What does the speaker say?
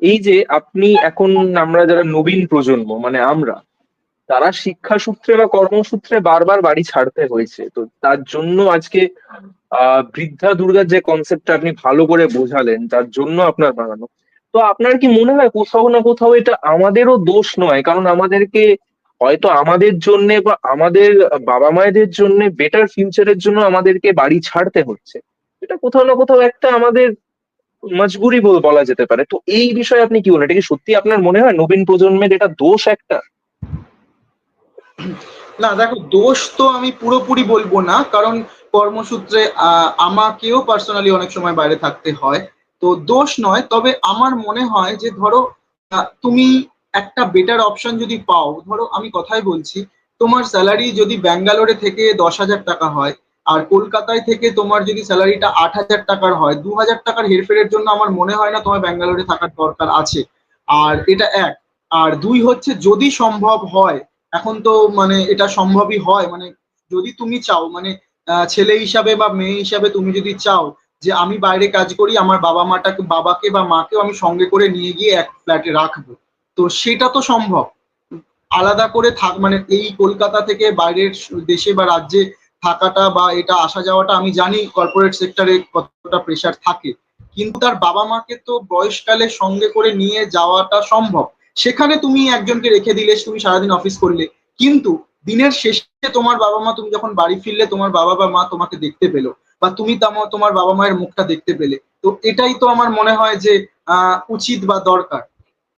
এই যে আপনি এখন আমরা যারা নবীন প্রজন্ম মানে আমরা, তারা শিক্ষা সূত্রে বা কর্মসূত্রে বারবার বাড়ি ছাড়তে হয়েছে। তো তার জন্য আজকে বৃদ্ধা দুর্গার যে কনসেপ্টটা আপনি ভালো করে বোঝালেন, তার জন্য আপনার বানানো। তো আপনার কি মনে হয় কোথাও না কোথাও এটা আমাদেরও দোষ নয়? কারণ আমাদেরকে হয়তো আমাদের জন্য বা আমাদের বাবা মায়েদের জন্য বেটার ফিউচারের জন্য আমাদেরকে বাড়ি ছাড়তে হচ্ছে। এটা কোথাও না কোথাও একটা আমাদের মজবুরি বল- বলা যেতে পারে। তো এই বিষয়ে আপনি কি বলেন এটা কি সত্যি আপনার মনে হয়? নবীন প্রজন্মের এটা দোষ একটা? না, দেখো, দোষ তো আমি পুরোপুরি বলব না, কারণ কর্মসূত্রে আমাকেও পার্সোনালি অনেক সময় বাইরে থাকতে হয়। তো দোষ নয়, তবে আমার মনে হয় যে, ধরো তুমি একটা বেটার অপশন যদি পাও, ধরো, আমি কথাই বলছি, তোমার স্যালারি যদি ব্যাঙ্গালোরে থেকে দশ হাজার টাকা হয় আর কলকাতায় থেকে তোমার যদি স্যালারিটা আট হাজার টাকার হয়, দু হাজার টাকার হেরফেরের জন্য আমার মনে হয় না তোমার ব্যাঙ্গালোরে থাকার দরকার আছে। আর এটা এক। আর দুই হচ্ছে যদি সম্ভব হয়, এখন তো মানে এটা সম্ভবই হয় মানে যদি তুমি চাও মানে ছেলে হিসাবে বা মেয়ে হিসাবে তুমি যদি চাও যে আমি বাইরে কাজ করি, আমার বাবা মাটাকে বাবাকে বা মাকেও আমি সঙ্গে করে নিয়ে গিয়ে এক ফ্ল্যাটে রাখব। তো সেটা তো সম্ভব। আলাদা করে থাক মানে এই কলকাতা থেকে বাইরের দেশে বা রাজ্যে থাকাটা বা এটা আসা যাওয়াটা আমি জানি কর্পোরেট সেক্টরে কতটা প্রেশার থাকে। কিন্তু তার বাবা মাকে তো বয়সকালে সঙ্গে করে নিয়ে যাওয়াটা সম্ভব। সেখানে তুমি একজনকে রেখে দিলে, তুমি সারাদিন অফিস করলে। কিন্তু দিনের শেষে তোমার বাবা মা, তুমি যখন বাড়ি ফিরলে, তোমার বাবা বা মা তোমাকে দেখতে পেল বা তুমি তোমার বাবা মায়ের মুখটা দেখতে পেলে। তো এটাই তো আমার মনে হয় যে উচিত বা দরকার।